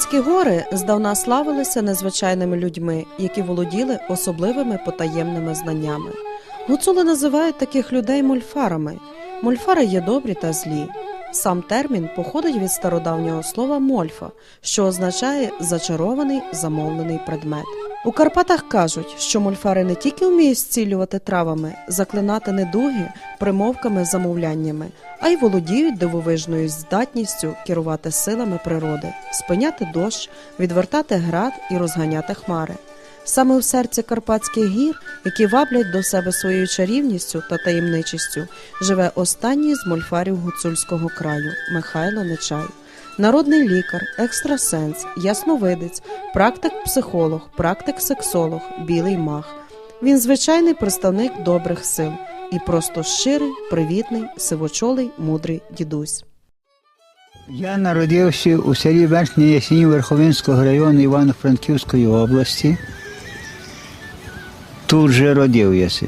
Карпатські гори здавна славилися незвичайними людьми, які володіли особливими потаємними знаннями. Гуцули називають таких людей мольфарами. Мольфари є добрі та злі. Сам термін походить від стародавнього слова мольфа, що означає зачарований замовлений предмет. У Карпатах кажуть, що мольфари не тільки вміють зцілювати травами, заклинати недуги примовками замовляннями, а й володіють дивовижною здатністю керувати силами природи, спиняти дощ, відвертати град і розганяти хмари. Саме в серці Карпатських гір, які ваблять до себе своєю чарівністю та таємничістю, живе останній з мольфарів гуцульського краю Михайло Нечай. Народний лікар, екстрасенс, ясновидець, практик-психолог, практик-сексолог, білий мах. Він звичайний представник добрих сил і просто щирий, привітний, сивочолий, мудрий дідусь. Я народився у селі Верхній Ясінь Верховинського району Івано-Франківської області. Тут же родився.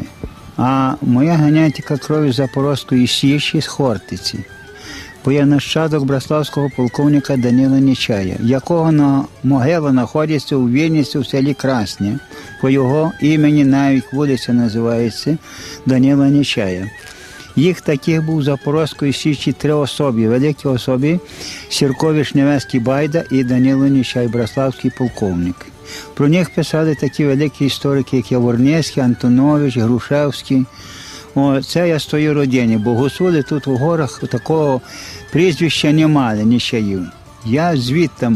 А моя генетика крові Запорозької Січі з Хортиці. Бо я нащадок браславського полковника Данила Нечая, якого на могила знаходиться у Вільниці в селі Красне. По його імені навіть вулиця називається Данила Нечая. Їх таких був в Запорозької Січі три особи, великі особи Сірко Вишневецький Байда і Данило Нічай, Браславський полковник. Про них писали такі великі історики, як Яворницький, Антонович, Грушевський. О, це я з тої родини, бо гусули тут у горах такого прізвища не мали, нічаїв. Я звідти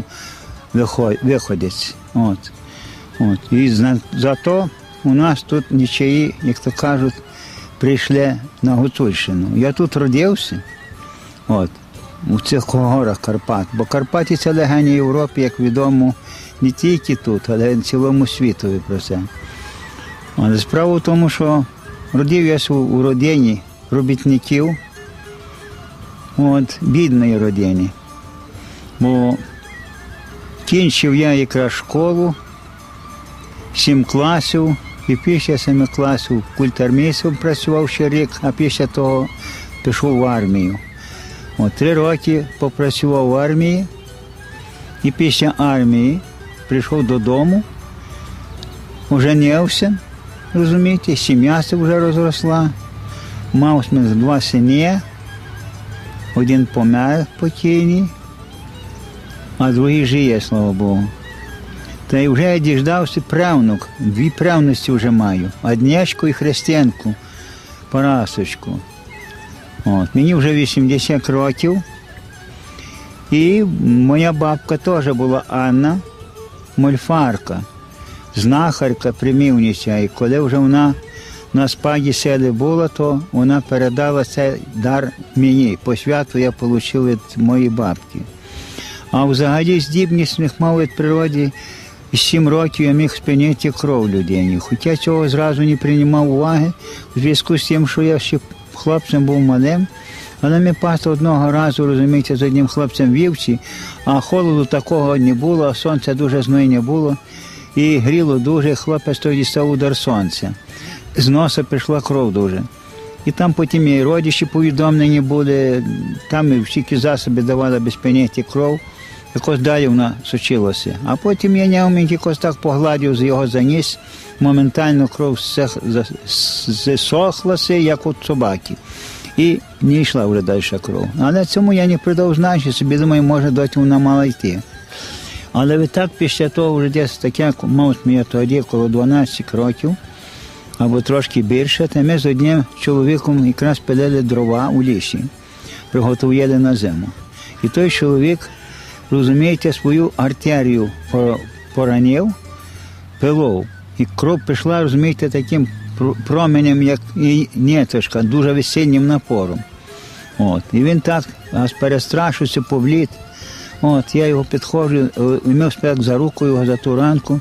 виходець. От. От. І зато у нас тут нічаї, як то кажуть, прийшли на Гуцульщину. Я тут родився, от, у цих горах Карпат. Бо Карпаті це легені Європи, як відомо, не тільки тут, але й цілому світові про це. Але справа в тому, що родив я у родині робітників, от, бідної родині. Бо кінчив я якраз школу, сім класів. І після семи класів культармійцем працював ще рік, а після того пішов в армію. От, Три роки попрацював в армії, і після армії прийшов додому, оженився, розумієте, сім'я вже розросла, мав два сини, один помер покійний, а другий жиє, слава Богу. Та й вже я діждався правнук, дві правності вже маю, Аднячку і християнку, Парасочку. От, Мені вже 80 років. І моя бабка теж була Анна, мольфарка, знахарка, примівниця. І коли вже вона на спаді сели була, то вона передала цей дар мені. По святу я отримав від моєї бабки. А взагалі здібність мав від природи. І сім років я міг спиняти кров людині. Хоча цього зразу не приймав уваги у зв'язку з тим, що я ще хлопцем був малим. Але ми пас одного разу, розумієте, з одним хлопцем вівці, а холоду такого не було, а сонця дуже знойне було. І гріло дуже, хлопець тоді став удар сонця. З носа пішла кров дуже. І там потім і родичі повідомлені були, там і всі засоби давали без поняття кров якось далі вона сучилася. А потім я нявмінь якось так погладив з його заніс, моментально кров зсохлася, як у собаки. І не йшла вже далі кров. Але цьому я не придав значення, собі думаю, може доті вона мала йти. Але відтак після того вже десь таке, мав я тоді коло 12 років, або трошки більше, то ми з одним чоловіком якраз пилили дрова у лісі, приготували на зиму. І той чоловік розумієте, свою артерію поранив, пилов. І кров пішла, розумієте, таким променем, як і ніточка, дуже весільним напором. От. І він так аж перестрашився, повліт. От, Я його підходжу, вмів спек за руку його за ту ранку.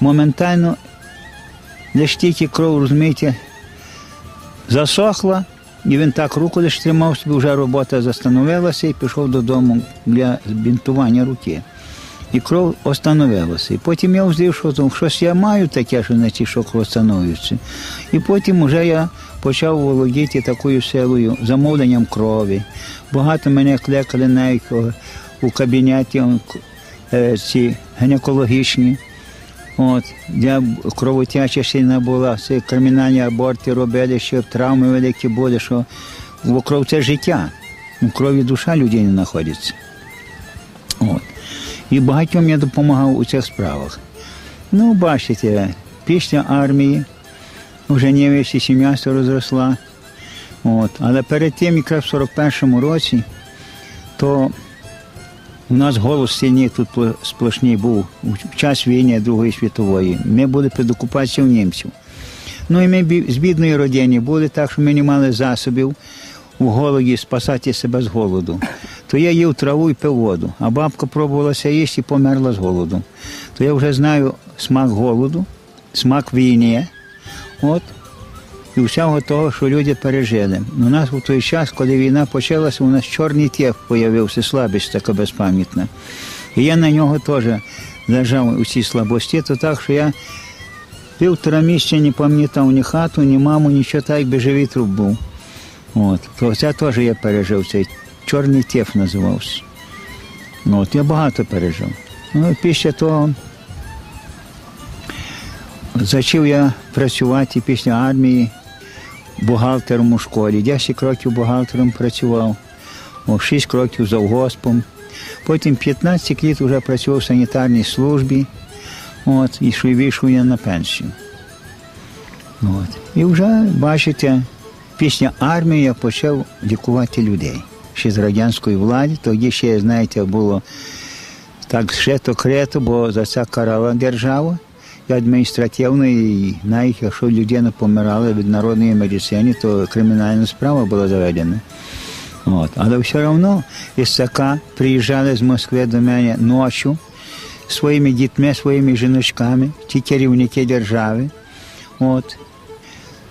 Моментально лише тільки кров, розумієте, засохла, і він так руку лише тримав собі, вже робота застановилася і пішов додому для збінтування руки. І кров остановилася. І потім я взяв, що щось я маю таке, що на ті, що кров встановлюється. І потім вже я почав володіти такою силою, замовленням крові. Багато мене клекали навіть у кабінеті е, ці гінекологічні. От, де кровотяча сильна була, всі кримінальні аборти робили, щоб травми великі були, що бо кров це життя. У крові душа людини знаходиться. От. І багатьом я допомагав у цих справах. Ну, бачите, після армії вже невісті сім'я розросла. От. Але перед тим, якраз в 41-му році, то у нас голос сильний тут сплошний був в час війни Другої світової. Ми були під окупацією німців. Ну і ми з бідної родини були так, що ми не мали засобів у голоді спасати себе з голоду. То я їв траву і пив воду, а бабка пробувалася їсти і померла з голоду. То я вже знаю смак голоду, смак війни. От, і всього того, що люди пережили. У нас у той час, коли війна почалася, у нас чорний тєв появився, слабість така безпам'ятна. І я на нього теж лежав у цій слабості, то так, що я півтора місяця не пам'ятав ні хату, ні маму, нічого так, якби живий труп був. От. То це теж я пережив, цей чорний тєф називався. Ну, От, я багато пережив. Ну, після того Зачав я працювати після армії бухгалтером у школі. 10 років бухгалтером працював, о, 6 років завгоспом. Потім 15 років вже працював в санітарній службі. От, і вийшов я на пенсію. От. І вже, бачите, після армії я почав лікувати людей. Ще з радянської влади, тоді ще, знаєте, було так ще то крето, бо за це карала держава і адміністративно, і навіть якщо людина помирала від народної медицини, то кримінальна справа була заведена. От. Але все одно СК приїжджали з Москви до мене ночі своїми дітьми, своїми жіночками, ті керівники держави. От.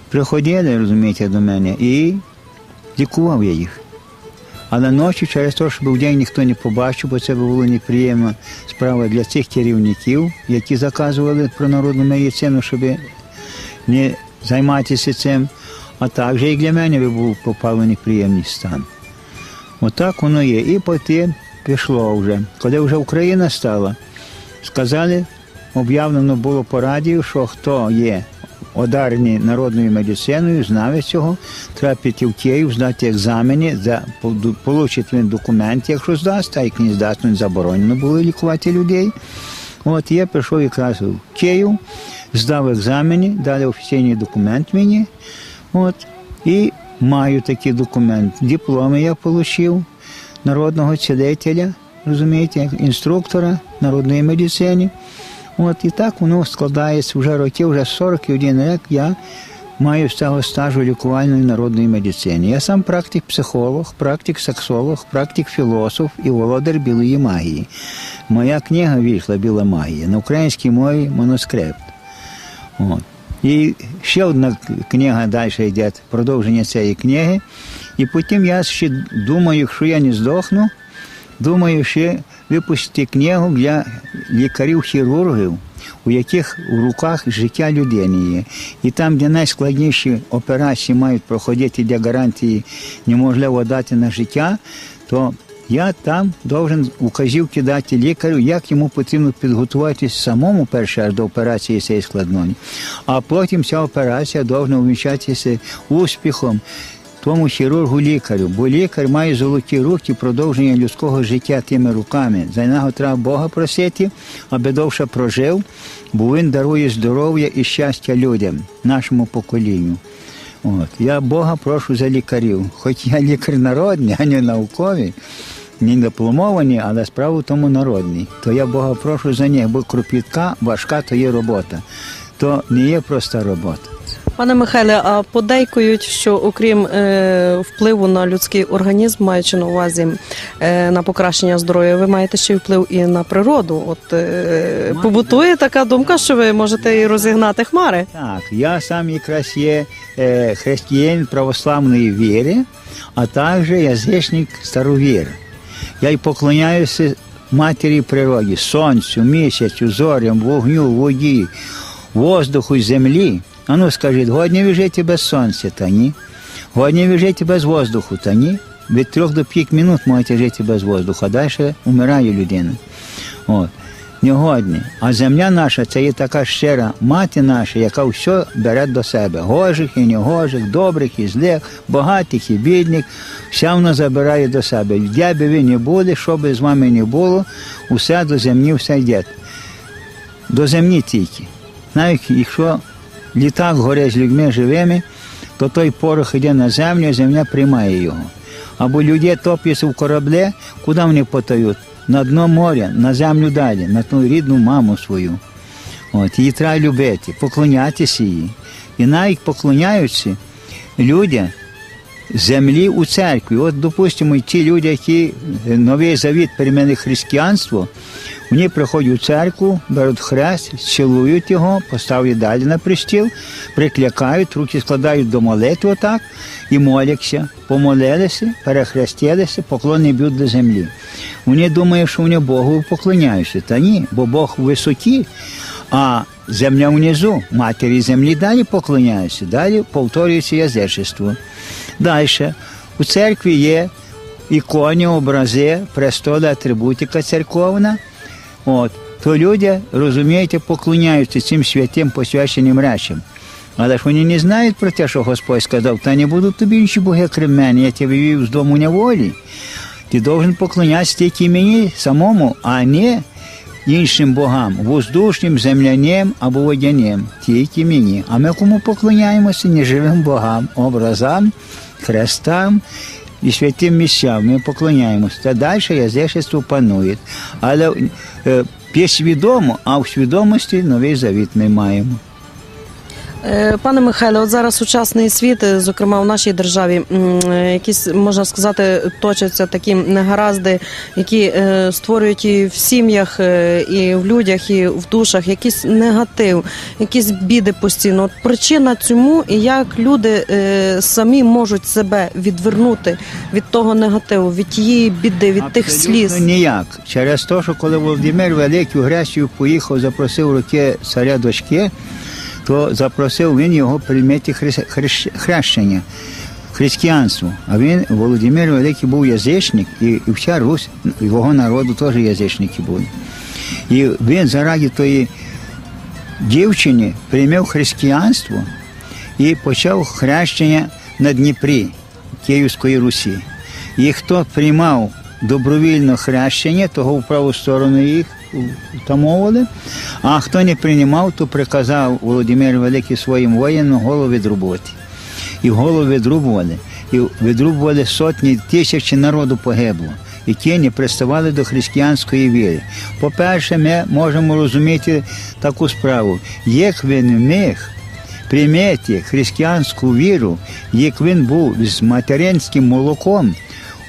Приходили, розумієте, до мене і лікував я їх. Але ночі через те, що в день ніхто не побачив, бо це була неприємна справа для цих керівників, які заказували про народну медицину, щоб не займатися цим. А також і для мене був попав неприємний стан. Отак воно є. І потім пішло вже. Коли вже Україна стала, сказали, об'явлено було по радіо, що хто є одарені народною медициною, знає цього, треба піти в Київ, здати екзамени, за, отримати він документи, якщо здасть, а як не здасть, то заборонено було лікувати людей. От я прийшов якраз в Київ, здав екзамени, дали офіційний документ мені. От, і маю такий документ. Дипломи я отримав народного цілителя, розумієте, інструктора народної медицини. От і так воно складається вже років, вже 41 рік я маю з цього стажу лікувальної народної медицини. Я сам практик-психолог, практик-сексолог, практик-філософ і володар білої магії. Моя книга вийшла Біла магія на українській мові манускрипт. От. І ще одна книга далі йде, продовження цієї книги. І потім я ще думаю, якщо я не здохну, думаю, ще випустити книгу для лікарів-хірургів, у яких у руках життя людини є. І там, де найскладніші операції мають проходити для гарантії неможливо дати на життя, то я там должен указівки дати лікарю, як йому потрібно підготуватися самому перше аж до операції цієї складної. А потім ця операція повинна увінчатися успіхом тому хірургу лікарю, бо лікар має золоті руки продовження людського життя тими руками. За нього треба Бога просити, аби довше прожив, бо він дарує здоров'я і щастя людям, нашому поколінню. От. Я Бога прошу за лікарів. Хоч я лікар народний, а не науковий, не дипломований, але справа тому народний. То я Бога прошу за них, бо кропітка, важка то є робота. То не є проста робота. Пане Михайле, а подейкують, що окрім е, впливу на людський організм, маючи на увазі е, на покращення здоров'я, ви маєте ще й вплив і на природу. От е, побутує така думка, що ви можете і розігнати хмари. Так, я сам якраз є е, християнин православної віри, а також язичник старовір. Я й поклоняюся матері природі, сонцю, місяцю, зорям, вогню, воді, воздуху, землі. А ну скажіть, годні ви жити без сонця, та ні? Годні ви жити без воздуху, та ні? Від трьох до п'ять минут можете жити без воздуху, а далі вмирає людина. От. Негодні. А земля наша це є така щира мати наша, яка все бере до себе. Гожих і негожих, добрих і злих, багатих і бідних, вся вона забирає до себе. Де би ви не були, що би з вами не було, усе до землі все йде. До землі тільки. Навіть якщо літак горе з людьми живими, то той порох йде на землю, а земля приймає його. Або люди топляться в кораблі, куди вони потають? На дно моря, на землю далі, на ту рідну маму свою. От, її треба любити, поклонятися їй. І навіть поклоняються люди землі у церкві. От, допустимо, ті люди, які новий завіт перейменили християнство, вони приходять у церкву, беруть хрест, цілують його, поставлять далі на пристіл, приклякають, руки складають до молитви отак і моляться, помолилися, перехрестилися, поклони б'ють до землі. Вони думають, що вони Богу поклоняються. Та ні, бо Бог в висоті, а земля внизу, матері землі далі поклоняються, далі повторюється язичество. Далі у церкві є іконі, образи, престоли, атрибутика церковна. От, то люди, розумієте, поклоняються цим святим посвяченим речам. Але ж вони не знають про те, що Господь сказав, та не будуть тобі інші боги крім мене, я тебе вивів з дому неволі. Ти должен поклонятися тільки мені самому, а не іншим богам, воздушним, земляним або водяним, тільки мені. А ми кому поклоняємося неживим богам, образам, хрестам і святим місцям. Ми поклоняємося. Та далі язичество панує. Але е, підсвідомо, а в свідомості новий завіт ми маємо. Е, Пане Михайле, от зараз сучасний світ, е, зокрема в нашій державі, е, якісь можна сказати, точаться такі негаразди, які створюють і в сім'ях, і в людях, і в душах якийсь негатив, якісь біди постійно. От причина цьому і як люди самі можуть себе відвернути від того негативу, від тієї біди, від тих сліз. Ніяк. Через те, що коли Володимир Великий в Грецію поїхав, запросив руки царя дочки, то запросив він його прийняти хрещення, християнство. А він, Володимир Великий, був язичник, і, вся Русь, його народу теж язичники були. І він заради тої дівчині прийняв християнство і почав хрещення на Дніпрі Київської Русі. І хто приймав добровільно хрещення, того в праву сторону їх втамовували, а хто не приймав, то приказав Володимир Великий своїм воїнам голову відрубувати. І голову відрубували, і відрубували сотні тисячі народу погибло, які не приставали до християнської віри. По-перше, ми можемо розуміти таку справу, як він міг прийняти християнську віру, як він був з материнським молоком,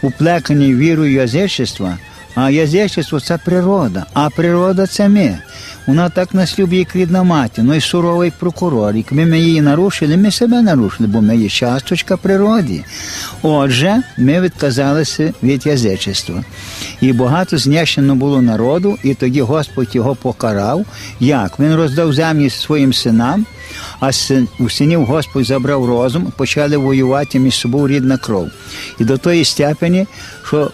уплеканий вірою язичества, а язичество це природа, а природа це ми. Вона так нас любить, як рідна мати, ну і суровий прокурор. Якби ми її нарушили, ми себе нарушили, бо ми є часточка природи. Отже, ми відказалися від язичества. І багато знищено було народу, і тоді Господь його покарав. Як? Він роздав землі своїм синам, а у синів Господь забрав розум, почали воювати між собою рідна кров. І до тої степені, що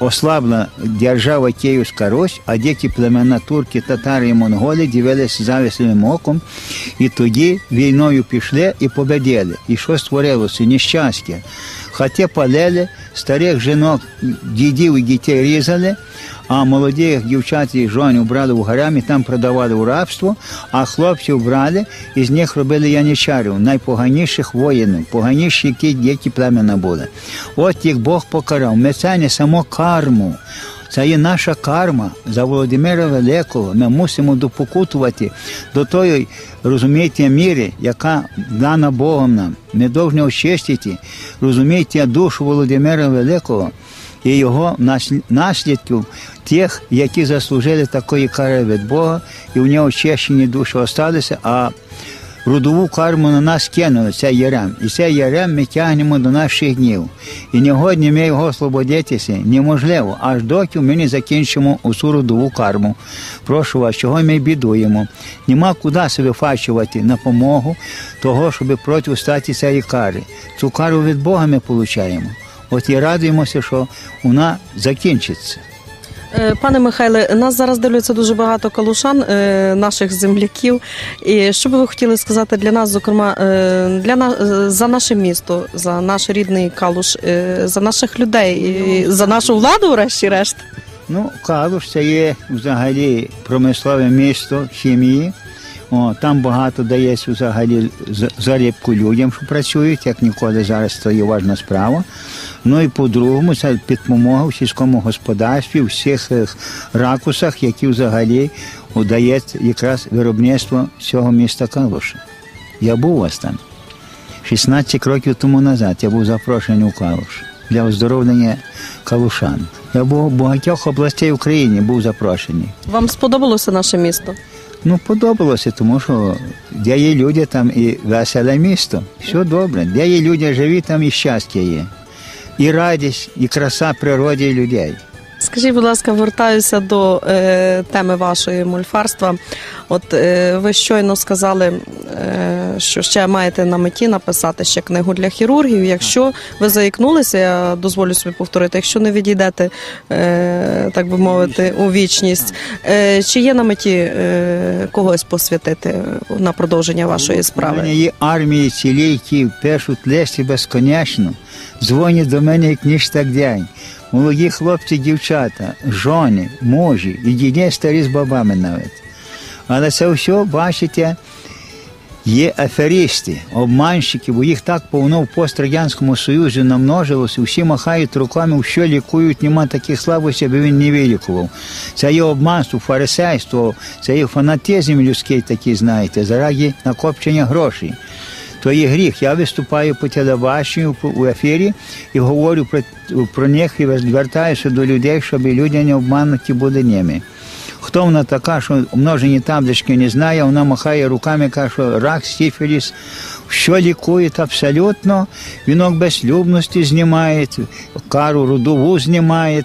ослабла держава Київська Русь, а дикі племена турки, татари і монголи дивилися завісним оком, і тоді війною пішли і победили. І що створилося? Нещастя. Хати палили, старих жінок, дідів і дітей різали, а дівчат і жонів брали в гарам і там продавали у рабство, а хлопців брали і з них робили яничарів, найпоганіших воїнів, поганіші, які, які племена були. От їх Бог покарав. Ми це не само карму. Це є наша карма за Володимира Великого. Ми мусимо допокутувати до тої, розумієте, міри, яка дана Богом нам. Ми повинні очистити, розумієте, душу Володимира Великого і його наслід- наслідків тих, які заслужили такої кари від Бога, і в нього очищені душі осталися, а Рудову карму на нас кинули, це ярем. І цей ярем ми тягнемо до наших днів. І негодні ми його освободитися неможливо, аж доки ми не закінчимо усю рудову карму. Прошу вас, чого ми бідуємо? Нема куди себе вфачувати на помогу того, щоб протистояти цієї кари. Цю кару від Бога ми отримуємо. От і радуємося, що вона закінчиться. Е, Пане Михайле, нас зараз дивляться дуже багато калушан, е, наших земляків. І що би ви хотіли сказати для нас, зокрема, е, для на, е, за наше місто, за наш рідний калуш, за наших людей, за нашу владу, врешті-решт? Ну, Калуш це є взагалі промислове місто хімії. О, там багато дається взагалі з- заробітку людям, що працюють, як ніколи зараз це є важна справа. Ну і по-другому, це підмога в сільському господарстві, в всіх е, ракусах, які взагалі удає якраз виробництво цього міста Калуша. Я був у вас там. 16 років тому назад я був запрошений у Калуш для оздоровлення калушан. Я був у багатьох областей України був запрошений. Вам сподобалося наше місто? Ну, подобалося, тому що де є люди, там і веселе місто. Все добре. Де є люди живі, там і щастя є. І радість, і краса природи і людей. Скажіть, будь ласка, вертаюся до е, теми вашої мульфарства. От е, ви щойно сказали, е, що ще маєте на меті написати ще книгу для хірургів. Якщо ви заікнулися, я дозволю собі повторити, якщо не відійдете, е, так би мовити, у вічність, е, чи є на меті е, когось посвятити на продовження вашої У мене справи? є армії цілі, які пишуть листи безконечно, дзвонять до мене як ніж так день. Молоді хлопці, дівчата, жони, мужі, і діді старі з бабами навіть. Але це все, бачите, є аферисти, обманщики, бо їх так повно в пострадянському Союзі намножилося, всі махають руками, що лікують, нема таких слабостей, аби він не вилікував. Це є обманство, фарисейство, це є фанатизм людський такий, знаєте, заради накопчення грошей. То є гріх. Я виступаю по телебаченню у ефірі і говорю про, про них і звертаюся до людей, щоб люди не обмануті були ними. Хто вона така, що множені таблички не знає, вона махає руками, каже, що рак, сіфіліс, що лікує абсолютно, вінок безлюбності знімає, кару родову знімає,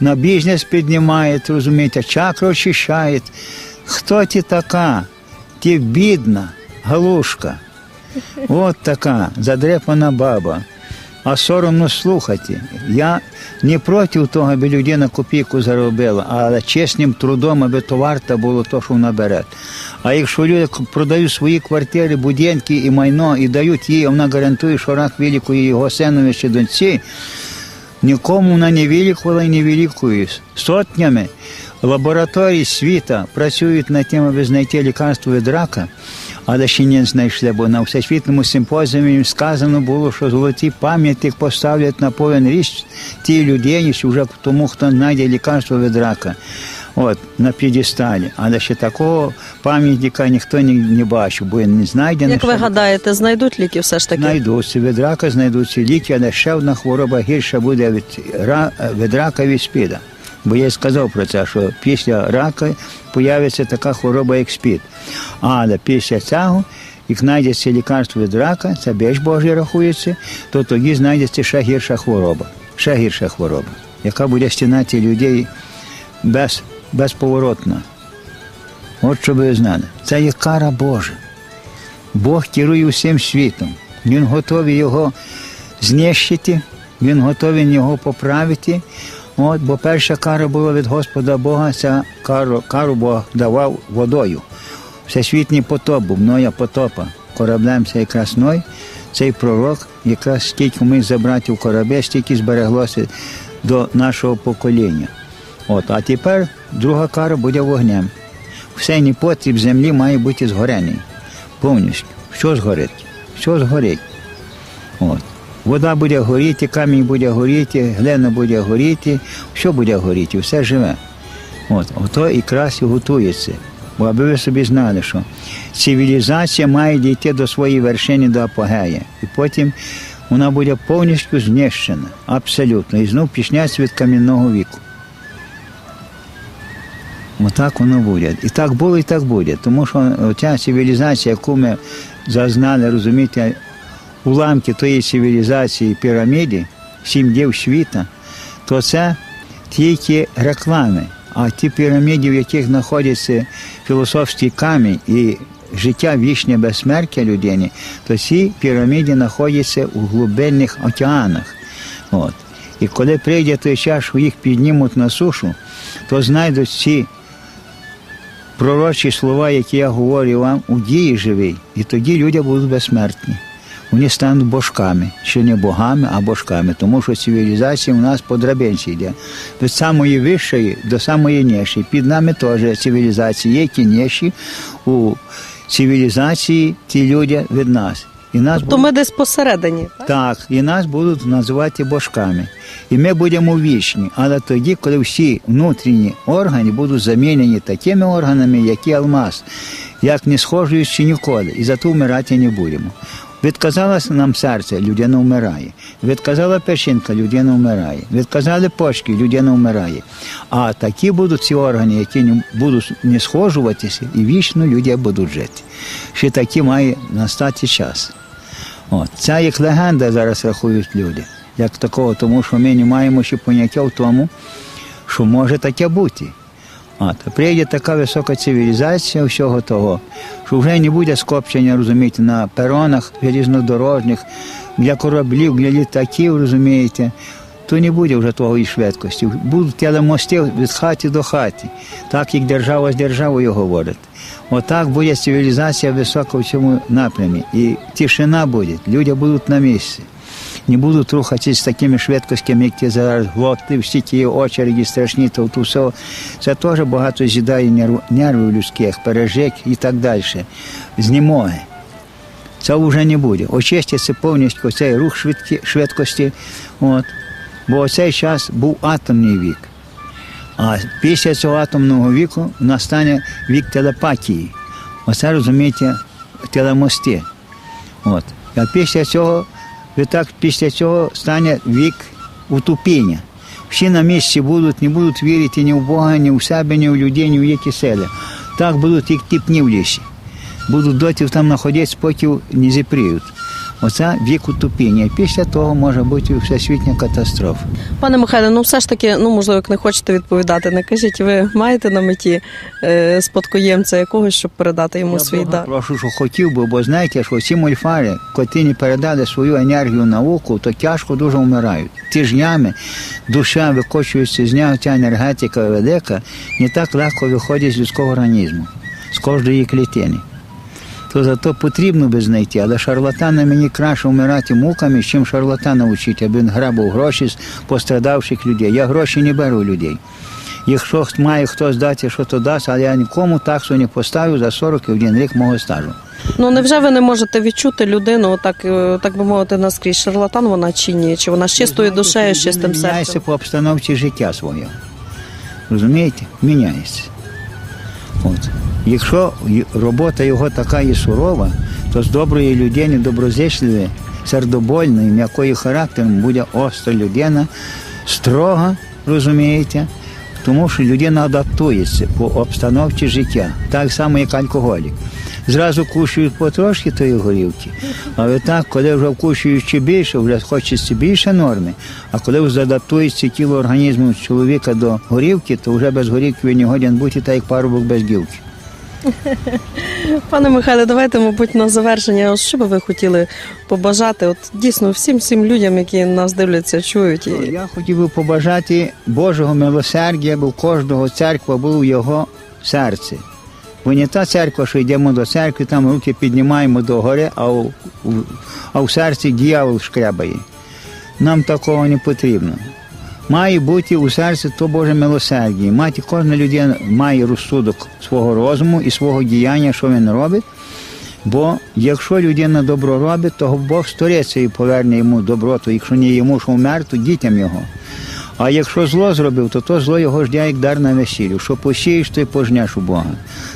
на бізнес піднімає, розумієте, чакру очищає. Хто ти така? Ти бідна, галушка. От така задрепана баба. А соромно слухати. Я не проти того, аби людина копійку заробила, але чесним трудом, аби товар та було то, що вона бере. А якщо люди продають свої квартири, будинки і майно і дають їй, вона гарантує, що рак вилікує його синові чи доньці, нікому вона не вилікувала і не вилікує. Сотнями лабораторій світа працюють над тим, аби знайти лікарство від рака, але ще не знайшли, бо на всесвітньому симпозіумі сказано було, що золотий пам'ятник поставлять на повен річ тій людині, що вже тому, хто знайде лікарство від рака. От, на п'єдесталі. Але ще такого пам'ятника ніхто не, не бачив, бо він не знайдений. Як ви гадаєте, знайдуть ліки все ж таки? Знайдуться від рака, знайдуться ліки, але ще одна хвороба гірша буде від, від рака від спіда. Бо я й сказав про це, що після рака появиться така хвороба, як спід. Але після цього, як знайдеться лікарство від рака, це більш Божий рахується, то тоді знайдеться ще гірша хвороба. Ще гірша хвороба, яка буде стінати людей без, безповоротно. От що ви знали. Це є кара Божа. Бог керує усім світом. Він готовий його знищити, він готовий його поправити. От, бо перша кара була від Господа Бога, ця кару, кару Бог давав водою. Всесвітній потоп був, Ноя потопа. Кораблем це якраз Ной, цей пророк, якраз стільки ми забрати в корабель, стільки збереглося до нашого покоління. От, а тепер друга кара буде вогнем. Все непотріб землі має бути згорений. Повністю. Що згорить? Що згорить? От. Вода буде горіти, камінь буде горіти, глина буде горіти, що буде горіти, все живе. От, ото і готується. Бо аби ви собі знали, що цивілізація має дійти до своєї вершини, до апогея. І потім вона буде повністю знищена, абсолютно. І знов пішняться від кам'яного віку. Отак воно буде. І так було, і так буде. Тому що ця цивілізація, яку ми зазнали, розумієте, уламки тої цивілізації піраміди, сім дів світа, то це тільки реклами. А ті піраміди, в яких знаходиться філософський камінь і життя вічне безсмертя людини, то ці піраміди знаходяться у глибинних океанах. От. І коли прийде той час, що їх піднімуть на сушу, то знайдуть ці пророчі слова, які я говорю вам, у дії живій, і тоді люди будуть безсмертні. Вони стануть божками, ще не богами, а божками, тому що цивілізація у нас по драбинці йде. Від самої вищої до самої нижчої. Під нами теж цивілізації є ті нижчі у цивілізації ті люди від нас. І нас То ми десь посередині. Так? так, і нас будуть називати божками. І ми будемо вічні. Але тоді, коли всі внутрішні органи будуть замінені такими органами, які алмаз, як не схожуючи ніколи, і зато вмирати не будемо. Відказалося нам серце, людина вмирає. Відказала печінка, людина вмирає. Відказали почки, людина вмирає. А такі будуть ці органи, які не будуть не схожуватися, і вічно люди будуть жити. Ще таки має настати час. От. Ця як легенда зараз рахують люди, як такого, тому що ми не маємо ще поняття в тому, що може таке бути. От. Прийде така висока цивілізація всього того, що вже не буде скопчення, розумієте, на перонах желізнодорожніх, для кораблів, для літаків, розумієте, то не буде вже того і швидкості. Будуть телемости від хаті до хаті, так як держава з державою говорить. Отак буде цивілізація висока в цьому напрямі. І тишина буде, люди будуть на місці. Не будуть рухатися з такими швидкостями, як ті зараз глоти, всі ті очереді страшні, то то все. Це теж багато з'їдає нервів людських, пережик і так далі. Знімоги. Це вже не буде. Очиститься повністю цей рух швидкі, швидкості. От. Бо цей час був атомний вік. А після цього атомного віку настане вік телепатії. Оце розумієте, телемости. От. А після цього, відтак, після цього стане вік утупіння. Всі на місці будуть, не будуть вірити ні в Бога, ні в себе, ні в людей, ні в які сели. Так будуть як тіпні в лісі. Будуть доти там знаходитися, поки не зіпріють. Оце вік утопіння. І після того може бути всесвітня катастрофа. Пане Михайле, ну все ж таки, ну можливо, як не хочете відповідати, не кажіть, ви маєте на меті е, спадкоємця якогось, щоб передати йому Я свій дар? Прошу, що хотів би, бо знаєте, що ці мульфари, коли не передали свою енергію науку, то тяжко дуже вмирають. Тижнями душа викочується з нього, ця енергетика велика, не так легко виходить з людського організму, з кожної клітини. То зато потрібно би знайти, але шарлатана мені краще вмирати муками, чим шарлатана вчити, аби він грабив гроші з пострадавших людей. Я гроші не беру людей. Якщо має хтось дати, що то дасть, але я нікому таксу не поставлю за 41 рік мого стажу. Ну невже ви не можете відчути людину, так, е, так би мовити, наскрізь шарлатан вона чи ні? Чи вона з чистою душею, з чистим Міняється по обстановці життя свого. Розумієте? Міняється. От. Якщо робота його така і сурова, то з доброї людини, доброзичливої, сердобольної, м'якої характером буде остра людина, строга, розумієте, тому що людина адаптується по обстановці життя, так само, як алкоголік. Зразу кушають потрошки тої горілки, але так, коли вже вкушуючи більше, вже хочеться більше норми, а коли вже адаптується тіло організму чоловіка до горілки, то вже без горілки він не годен бути, так як парубок без гілки. Пане Михайле, давайте, мабуть, на завершення, що би ви хотіли побажати? От дійсно всім всім людям, які нас дивляться, чують. Я хотів би побажати Божого милосердя, бо кожного церква був в його серці. Бо не та церква, що йдемо до церкви, там руки піднімаємо до гори, а в- а в серці дьявол шкрябає. Нам такого не потрібно. Має бути у серці то Боже милосердя. Мати кожна людина має розсудок свого розуму і свого діяння, що він робить. Бо якщо людина добро робить, то Бог сториться і поверне йому доброту. Якщо не йому, що вмер, то дітям його. А якщо зло зробив, то то зло його ждє як дар на весіллю. Що посієш, то й пожнеш у Бога.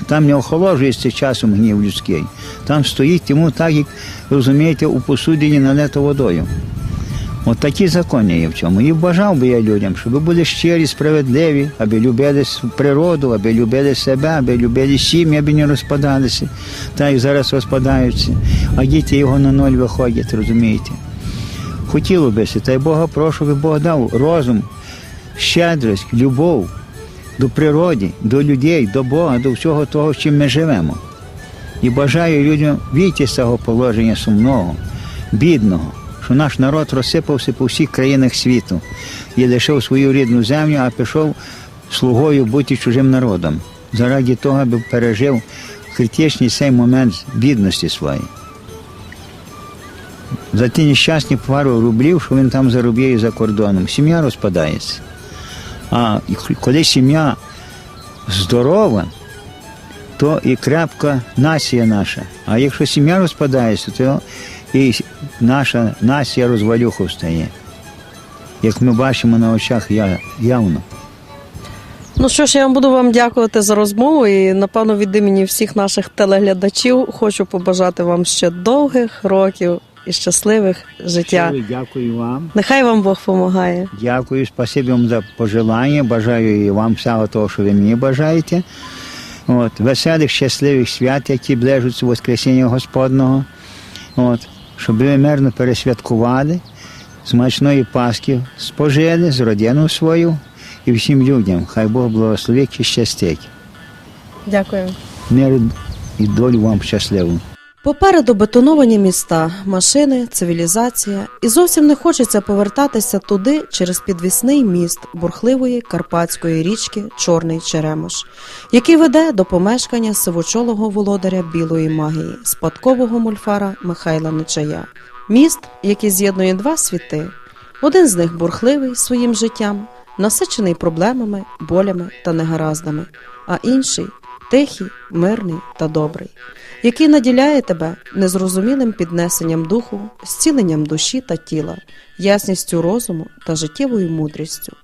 Там не охолоджується часом гнів людський. Там стоїть йому так, як розумієте, у посудині налито водою. От такі закони є в цьому. І бажав би я людям, щоб були щирі, справедливі, аби любили природу, аби любили себе, аби любили сім'ї, аби не розпадалися, так як зараз розпадаються. А діти його на ноль виходять, розумієте. Хотіло би, та й Бога прошу, би Бог дав розум, щедрость, любов до природи, до людей, до Бога, до всього того, чим ми живемо. І бажаю людям війти з цього положення сумного, бідного, що наш народ розсипався по всіх країнах світу і лишив свою рідну землю, а пішов слугою бути чужим народом, заради того, аби пережив критичний цей момент бідності своєї. За ті нещасні пару рублів, що він там заробляє за кордоном, сім'я розпадається. А коли сім'я здорова, то і крепка нація наша. А якщо сім'я розпадається, то і наша нація розвалюху стає. Як ми бачимо на очах явно. Ну що ж, я буду вам дякувати за розмову і напевно від імені всіх наших телеглядачів хочу побажати вам ще довгих років і щасливих життя. Щиро Дякую вам. Нехай вам Бог допомагає. Дякую, спасибі вам за пожелання. Бажаю і вам всього того, що ви мені бажаєте. От, веселих, щасливих свят, які ближуться Воскресіння Господного. От, щоб ви мирно пересвяткували, смачної Пасхи спожили з родиною свою і всім людям. Хай Бог благословить і щастить. Дякую. Мир і долю вам щасливу. Попереду бетоновані міста, машини, цивілізація, і зовсім не хочеться повертатися туди через підвісний міст бурхливої карпатської річки Чорний Черемош, який веде до помешкання сивочолого володаря білої магії, спадкового мульфара Михайла Нечая. Міст, який з'єднує два світи. Один з них бурхливий своїм життям, насичений проблемами, болями та негараздами, а інший тихий, мирний та добрий який наділяє тебе незрозумілим піднесенням духу, зціленням душі та тіла, ясністю розуму та життєвою мудрістю.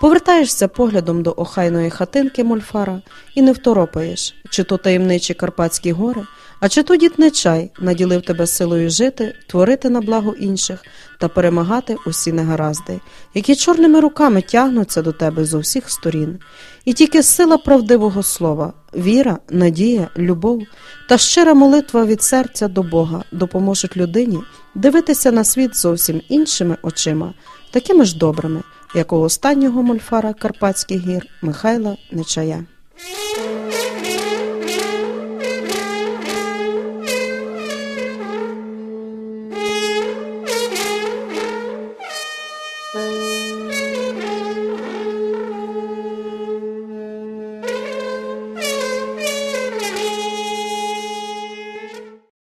Повертаєшся поглядом до охайної хатинки Мольфара і не второпаєш, чи то таємничі Карпатські гори, а чи то дід Нечай наділив тебе силою жити, творити на благо інших та перемагати усі негаразди, які чорними руками тягнуться до тебе з усіх сторін. І тільки сила правдивого слова, віра, надія, любов та щира молитва від серця до Бога допоможуть людині дивитися на світ зовсім іншими очима, такими ж добрими, як у останнього мольфара Карпатських гір Михайла Нечая.